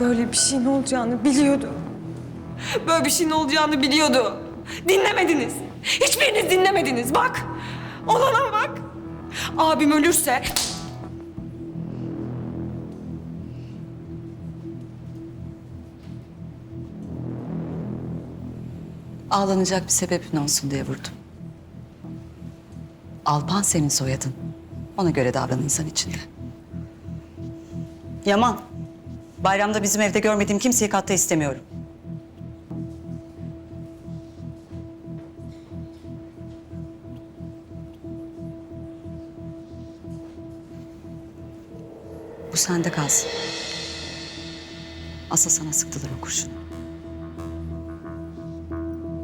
Böyle bir şeyin olacağını biliyordu. Böyle bir şeyin olacağını biliyordu. Dinlemediniz. Hiçbiriniz dinlemediniz. Bak. Olana bak. Abim ölürse Ağlanacak bir sebebin olsun diye vurdum. Alpan senin soyadın. Ona göre davran insan içinde. Yaman, bayramda bizim evde görmediğim kimseyi katta istemiyorum. Bu sende kalsın. Asıl sana sıktılar o kurşunu.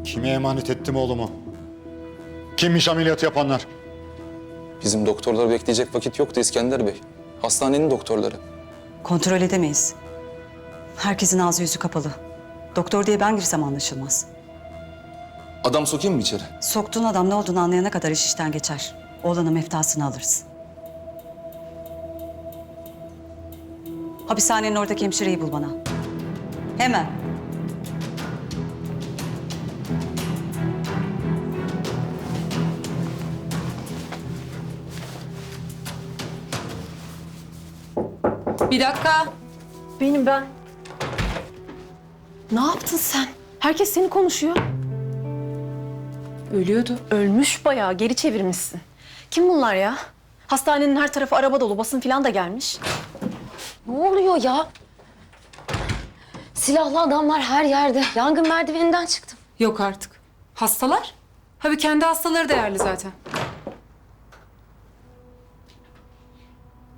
Kime emanet ettim oğlumu? Kimmiş ameliyatı yapanlar? Bizim doktorlar bekleyecek vakit yoktu İskender Bey. Hastanenin doktorları. Kontrol edemeyiz. Herkesin ağzı yüzü kapalı. Doktor diye ben girsem anlaşılmaz. Adam sokayım mı içeri? Soktuğun adam ne olduğunu anlayana kadar iş işten geçer. Oğlanın meftasını alırız. Hapishanenin oradaki hemşireyi bul bana. Hemen. Bir dakika. Benim ben. Ne yaptın sen? Herkes seni konuşuyor. Ölüyordu. Ölmüş bayağı geri çevirmişsin. Kim bunlar ya? Hastanenin her tarafı araba dolu, basın falan da gelmiş. Ne oluyor ya? Silahlı adamlar her yerde. Yangın merdiveninden çıktım. Yok artık. Hastalar? Tabii kendi hastaları değerli zaten.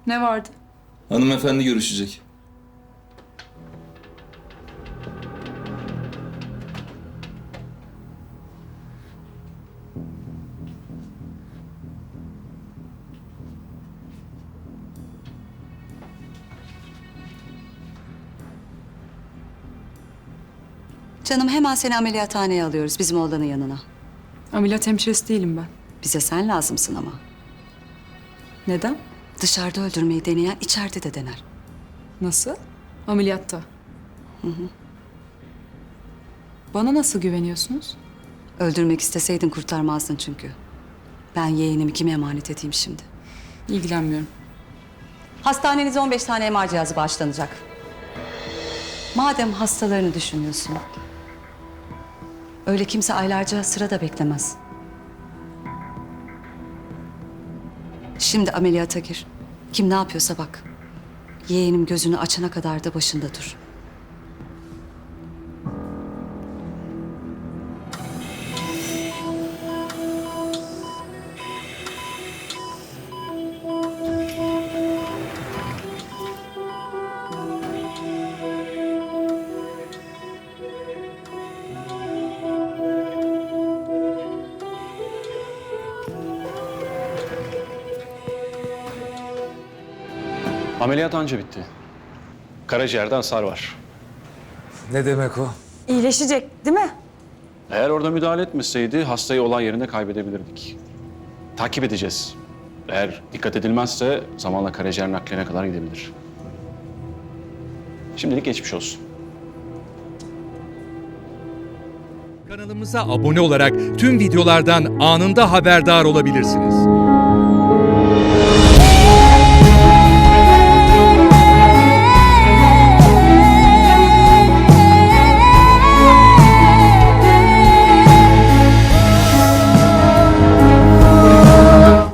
Ne vardı? Hanımefendi görüşecek. Canım hemen seni ameliyathaneye alıyoruz bizim oğlanın yanına. Ameliyat hemşiresi değilim ben. Bize sen lazımsın ama. Neden? Dışarıda öldürmeyi deneyen içeride de dener. Nasıl? Ameliyatta. Bana nasıl güveniyorsunuz? Öldürmek isteseydin kurtarmazdın çünkü. Ben yeğenimi kime emanet edeyim şimdi? İlgilenmiyorum. Hastanenize 15 tane MR cihazı bağışlanacak. Madem hastalarını düşünüyorsun. Öyle kimse aylarca sırada beklemez. Şimdi ameliyata gir. Kim ne yapıyorsa bak. Yeğenim gözünü açana kadar da başında dur. Ameliyat anca bitti. Karaciğerde hasar var. Ne demek o? iyileşecek değil mi? Eğer orada müdahale etmeseydi hastayı olay yerinde kaybedebilirdik. Takip edeceğiz. Eğer dikkat edilmezse zamanla karaciğer nakline kadar gidebilir. Şimdilik geçmiş olsun. Kanalımıza abone olarak tüm videolardan anında haberdar olabilirsiniz.